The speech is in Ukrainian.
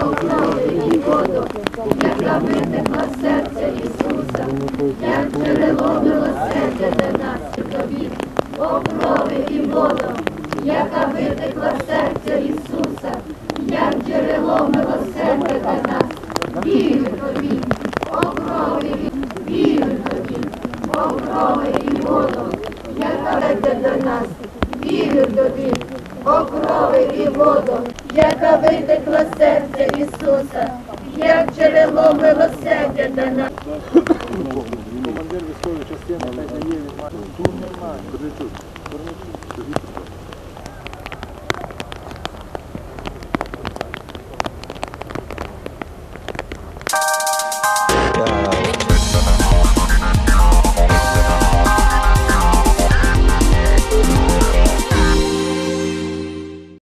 Оставленій воду, яка витекла серце Ісуса, як джерело милосердя для нас чудові, о крови і воду, яка витекла серце Ісуса, як джерело милосердя для нас, вірю тобі, о крови, вірю тобі, о крови і воду, яка веде до нас. Вірю тобі, окрови і воду, яка витекла серця Ісуса, як джерело милосердя для нас. Командир військової частини хай дає від